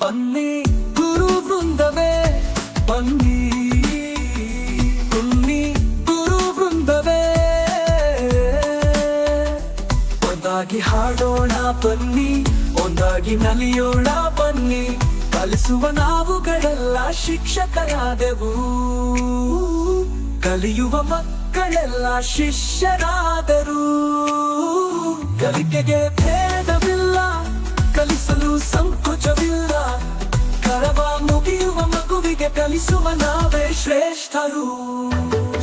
ಬನ್ನಿ ಗುರು ವೃಂದವೇ ಬನ್ನಿ ಬನ್ನಿ ಗುರು ವೃಂದವೇ ಒಂದಾಗಿ ಹಾಡೋಣ ಬನ್ನಿ ಒಂದಾಗಿ ನಲಿಯೋಣ ಬನ್ನಿ. ಕಲಿಸುವ ನಾವುಗಳೆಲ್ಲ ಶಿಕ್ಷಕರಾದೆವು. ಕಲಿಯುವ ಮಕ್ಕಳೆಲ್ಲ ಶಿಷ್ಯರಾದರು. ಕಲಿಕೆಗೆ ಭೇದವಿಲ್ಲ, ಕಲಿಸಲು ಸಂಕೋಚವಿಲ್ಲ. ಕರವ ಮುಗಿಯುವ ಮಗುವಿಗೆ ಕಲಿಸುವ ನಾವೇ ಶ್ರೇಷ್ಠರು.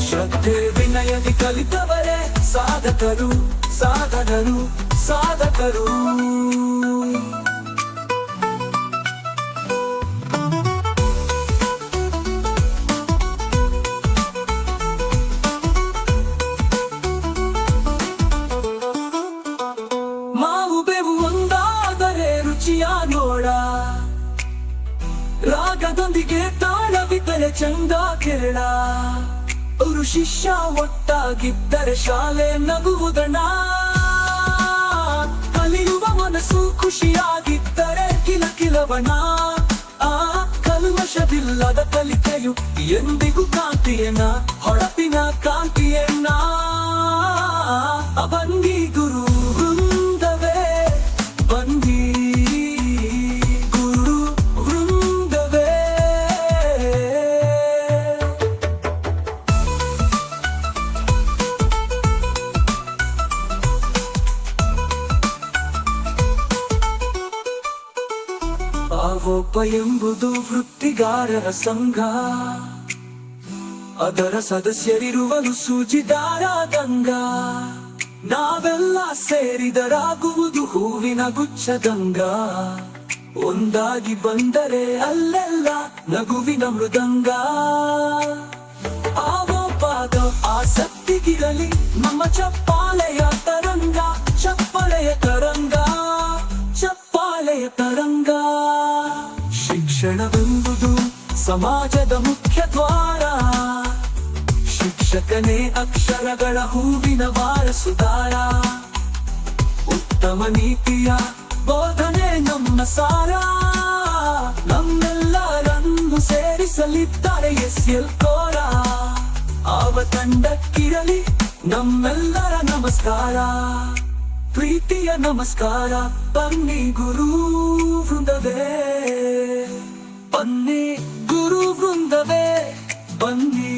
ಶ್ರದ್ಧೆ ವಿನಯದಿ ಕಲಿತವರೇ ಸಾಧಕರು, ಸಾಧನರು, ಸಾಧಕರು. ರಾಗದೊಂದಿಗೆ ತಾಳವಿದ್ದರೆ ಚಂದ ಕೇಳ. ಗುರು ಶಿಷ್ಯ ಒಟ್ಟಾಗಿದ್ದರೆ ಶಾಲೆ ನಗುವುದಣ. ಕಲಿಯುವ ಮನಸ್ಸು ಖುಷಿಯಾಗಿದ್ದರೆ ಕಿಲ ಕಿಲವಣ. ಆ, ಕಲ್ಮಶವಿಲ್ಲದ ಕಲಿಕೆಯು ಎಂದಿಗೂ ಕಾಂತಿಯನ್ನ ಹೊಳಪಿನ ಕಾಂತಿಯನ್ನ ಆವೊಬ್ಬ ಎಂಬುದು ವೃತ್ತಿಗಾರರ ಸಂಘ. ಅದರ ಸದಸ್ಯರಿರುವನು ಸೂಜಿದಾರ ದಂಗ ನಾವೆಲ್ಲ ಸೇರಿದರಾಗುವುದು ಹೂವಿನ ಗುಚ್ಛದಂಗ. ಒಂದಾಗಿ ಬಂದರೆ ಅಲ್ಲೆಲ್ಲ ನಗುವಿನ ಮೃದಂಗ. ಆವೊಬ್ಬಾದ ಆಸಕ್ತಿಗಿರಲಿ ನಮ್ಮ ಚಪ್ಪಾಲೆಯ ತರಂಗ. ಶಿಕ್ಷಣವೆಂಬುದು ಸಮಾಜದ ಮುಖ್ಯ ದ್ವಾರ. ಶಿಕ್ಷಕನೇ ಅಕ್ಷರಗಳ ಹೂವಿನ ವಾರಸುದಾರ ಉತ್ತಮ ನೀತಿಯ ಬೋಧನೆ ನಮ್ಮ ಸಾರ. ನಮ್ಮೆಲ್ಲರನ್ನು ಸೇರಿಸಲಿದ್ದಾರೆ ಎಸ್ ಎಲ್ ಕೋರ. ಆವ ತಂಡಕ್ಕಿರಲಿ ನಮ್ಮೆಲ್ಲರ ನಮಸ್ಕಾರ. ಪ್ರೀತಿಯ ನಮಸ್ಕಾರ, ಬನ್ನಿ ಗುರು ವೃಂದವೇ. ಬನ್ನಿ ಗುರು ವೃಂದವೇ ಬನ್ನಿ.